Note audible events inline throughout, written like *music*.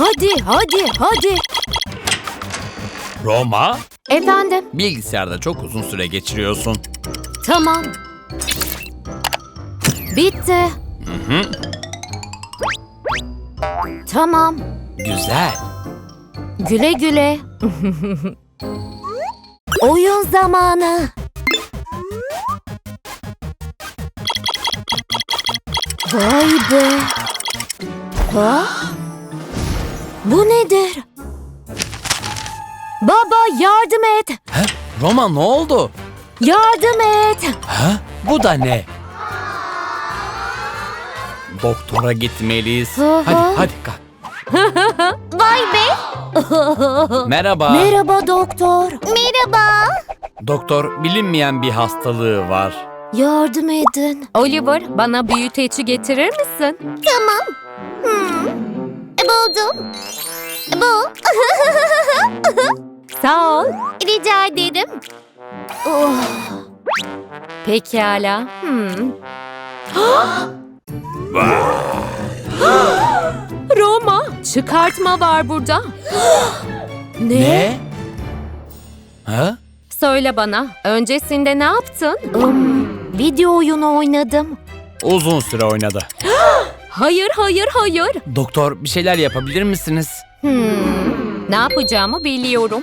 Hadi, hadi, hadi. Roma, Efendim, bilgisayarda çok uzun süre geçiriyorsun. tamam. Bitti. Tamam. Güzel. Güle güle. Oyun zamanı. Vay be. Ha? Bu nedir? Baba yardım et. Ha? Roma ne oldu? Yardım et. Ha? Bu da ne? Doktora gitmeliyiz. Hı. Hadi hadi kalk. *laughs* Vay be. *laughs* Merhaba. Merhaba doktor. Merhaba. Doktor bilinmeyen bir hastalığı var. Yardım edin. Oliver, bana büyüteci getirir misin? Tamam. Bu. *laughs* Sağ ol. Rica ederim. Oh. Pekala. Hmm. *gasps* Roma, çıkartma var burada. *gasps* Ne? Ha? Söyle bana, öncesinde ne yaptın? Um, video oyunu oynadım. Uzun süre oynadı. *gasps* Hayır, hayır, hayır. Doktor bir şeyler yapabilir misiniz? Ne yapacağımı biliyorum.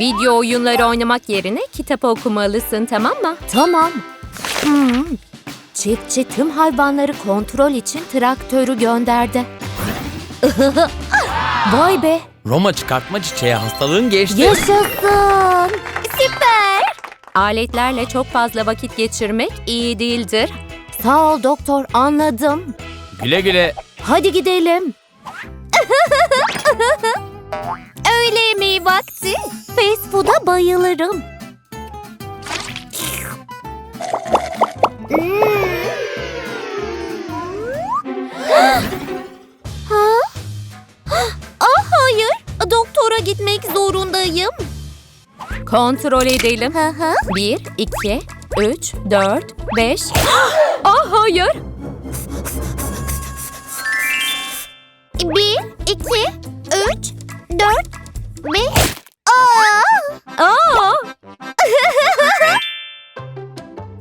Video oyunları oynamak yerine kitap okumalısın, tamam mı? Tamam. Hmm. Çiftçi tüm hayvanları kontrol için traktörü gönderdi. *laughs* Vay be. Roma çıkartma çiçeği hastalığın geçti. Yaşasın. Süper. Aletlerle çok fazla vakit geçirmek iyi değildir. Sağ ol doktor anladım. Güle güle. Hadi gidelim. *laughs* Öğle yemeği vakti. Fast food'a bayılırım. ha? *gasps* Ah hayır. Doktora gitmek zorundayım. Kontrol edelim. Bir, iki, üç, dört, beş. *gasps* Hayır. Bir, iki, üç, dört, beş. Aa! Aa,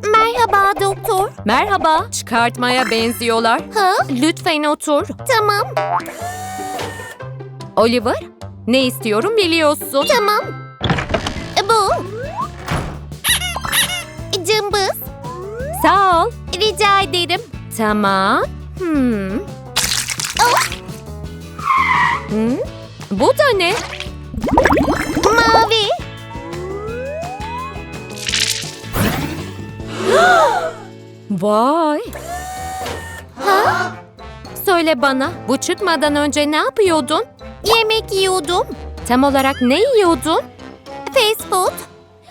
*laughs* Merhaba doktor. merhaba. Çıkartmaya benziyorlar. Ha? Lütfen otur. Tamam, Oliver, ne istiyorum biliyorsun. tamam. Sağ ol. Rica ederim. Tamam. Hmm. Hmm? Bu da ne? Mavi. *gasps* Vay. Ha? Söyle bana, bu çıkmadan önce ne yapıyordun? Yemek yiyordum. Tam olarak ne yiyordun? Fast food.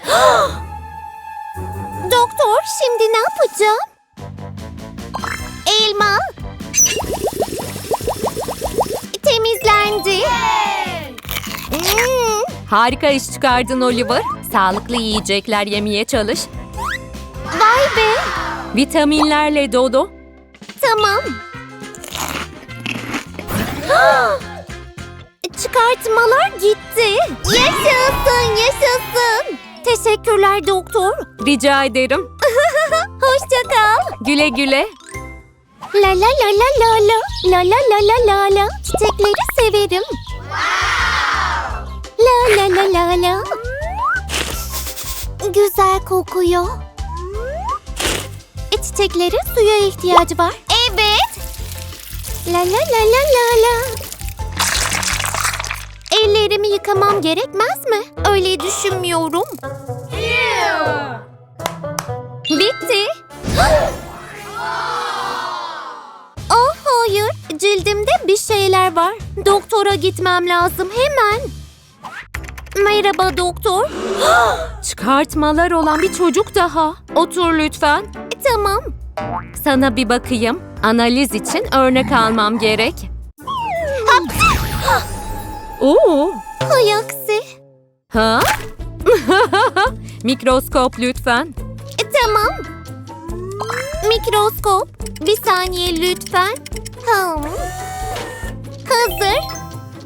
*gasps* doktor, şimdi ne yapacağım? Elma. Temizlendi. Hmm. Harika iş çıkardın Oliver. Sağlıklı yiyecekler yemeye çalış. Vay be. Vitaminlerle dolu. Tamam. Çıkartmalar gitti. Yaşasın, yaşasın. Teşekkürler doktor. Rica ederim. Hoşça kal. Güle güle. La la la la la la. La la la la la la. Çiçekleri severim. La la la la la. Güzel kokuyor. E, çiçeklerin suya ihtiyacı var. Evet. La la la la la la. Ellerimi yıkamam gerekmez mi? Öyle düşünmüyorum. Bitti. Ah hayır, cildimde bir şeyler var. Doktora gitmem lazım hemen. Merhaba doktor. Çıkartmalar olan bir çocuk daha. Otur lütfen. Tamam. Sana bir bakayım. Analiz için örnek almam gerek. Oo. Hay aksi. Ha? *laughs* Mikroskop lütfen. Tamam. Mikroskop. Bir saniye lütfen. Hmm. Hazır.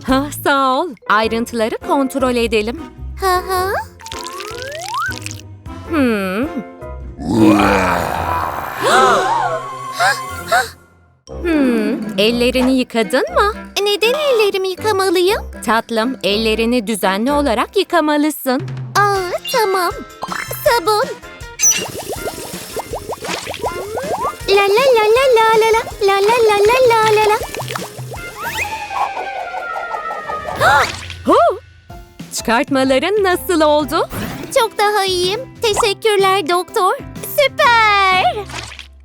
Ha, sağ ol. Ayrıntıları kontrol edelim. Hı hı. Hmm. hmm. Ellerini yıkadın mı? Neden ellerimi yıkamalıyım? Tatlım, ellerini düzenli olarak yıkamalısın. Aa, tamam. Sabun. La la la la la la la la la la la la la la. Çıkartmaların nasıl oldu? Çok daha iyiyim. Teşekkürler doktor. Süper.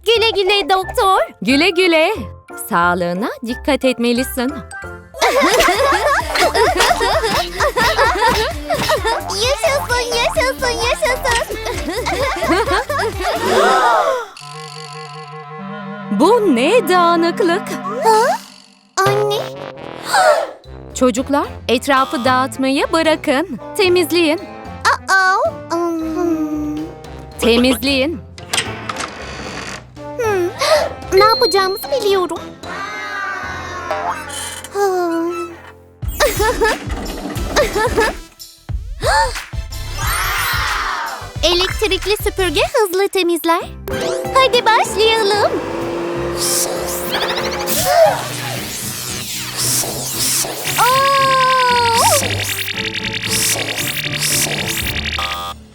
Güle güle doktor. Güle güle. Sağlığına dikkat etmelisin. Yaşasın, yaşasın, yaşasın. Bu ne dağınıklık? Anne, Çocuklar, etrafı dağıtmayı bırakın. Temizleyin. aa. Hmm. Temizleyin. Hmm. Ne yapacağımızı biliyorum. Elektrikli süpürge hızlı temizler. Hadi başlayalım.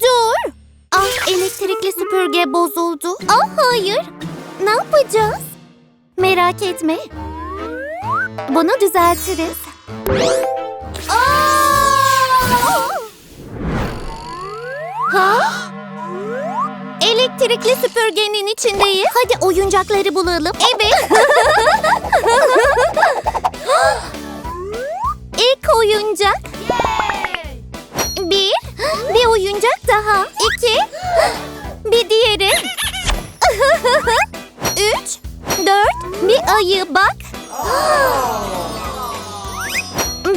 Dur. Ah elektrikli süpürge bozuldu. Ah hayır. Ne yapacağız? Merak etme. Bunu düzeltiriz. Aa! Ha? Elektrikli süpürgenin içindeyiz. Hadi oyuncakları bulalım. Evet. *laughs* İlk oyuncak. Bir. Bir oyuncak daha. İki. Bir diğeri. *laughs* Üç. Dört. Bir ayı bak.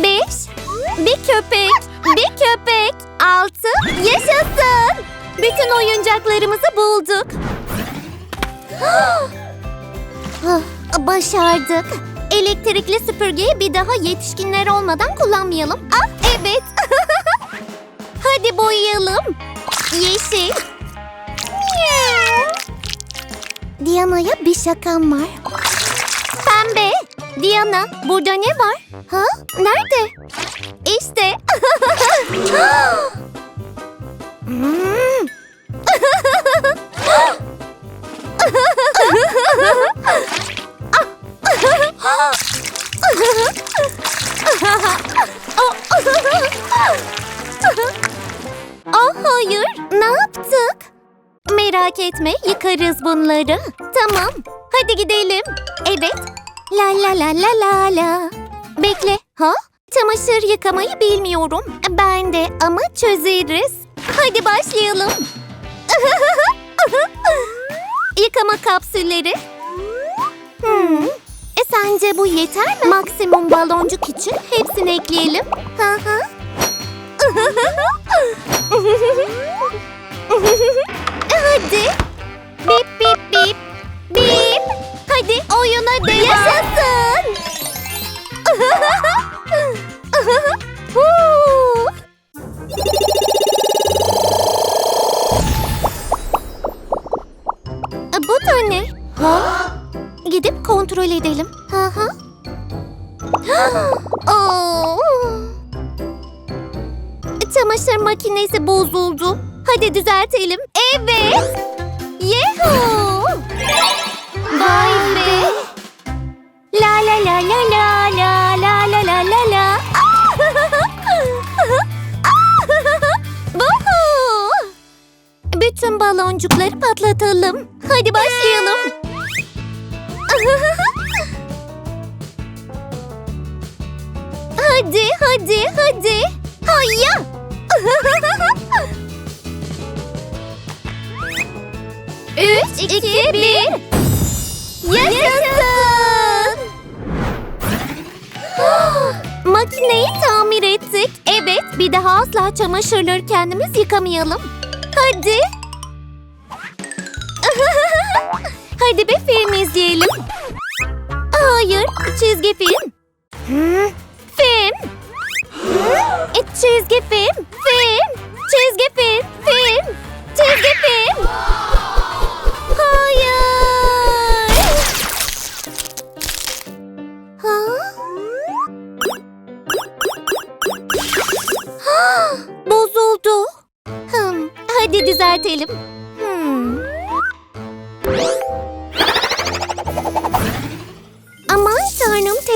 Beş. Bir köpek. Bir köpek. Altı. Yaşasın. Bütün oyuncaklarımızı bulduk. Başardık. Elektrikli süpürgeyi bir daha yetişkinler olmadan kullanmayalım. Ah evet. *laughs* Hadi boyayalım. Yeşil. Diana'ya bir şakam var. Pembe. Diana, burada ne var? Ha? Nerede? İşte. *laughs* Ah hayır, ne yaptık? Merak etme, yıkarız bunları. Tamam, hadi gidelim. Evet. La la la la la la. Bekle, ha? Çamaşır yıkamayı bilmiyorum. Ben de ama çözeriz. Hadi başlayalım. *laughs* Yıkama kapsülleri. Hmm. E sence bu yeter mi? Maksimum baloncuk için hepsini ekleyelim. Hı hı. *laughs* Hadi. Bip bip bip. Bip. Hadi oyuna devam. Yaşasın. Çamaşır makinesi bozuldu. Hadi düzeltelim. Evet. Yehu. Vay be. La la la la la la la la la la la. Bütün baloncukları patlatalım. Hadi başlayalım. hadi, hadi, hadi. Hayya. Üç, iki, bir. Yaşasın. *gasps* Makineyi tamir ettik. Evet, bir daha asla çamaşırları kendimiz yıkamayalım. Hadi. *laughs* Hadi bir film izleyelim. Hayır, çizgi film. geçelim. E, çizgi film, film, çizgi film, film, çizgi film.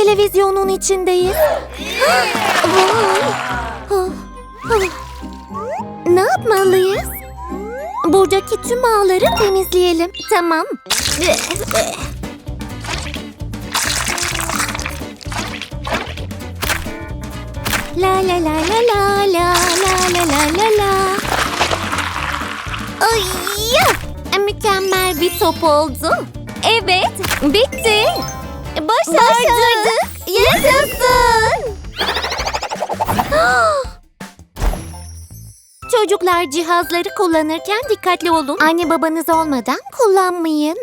Televizyonun içindeyiz. Ne yapmalıyız? Buradaki tüm ağları temizleyelim. Tamam. La la la la la la la la la la. Ay! Mükemmel bir top oldu. Evet, bitti. Başardık. Yaşasın. Çocuklar cihazları kullanırken dikkatli olun. Anne babanız olmadan kullanmayın.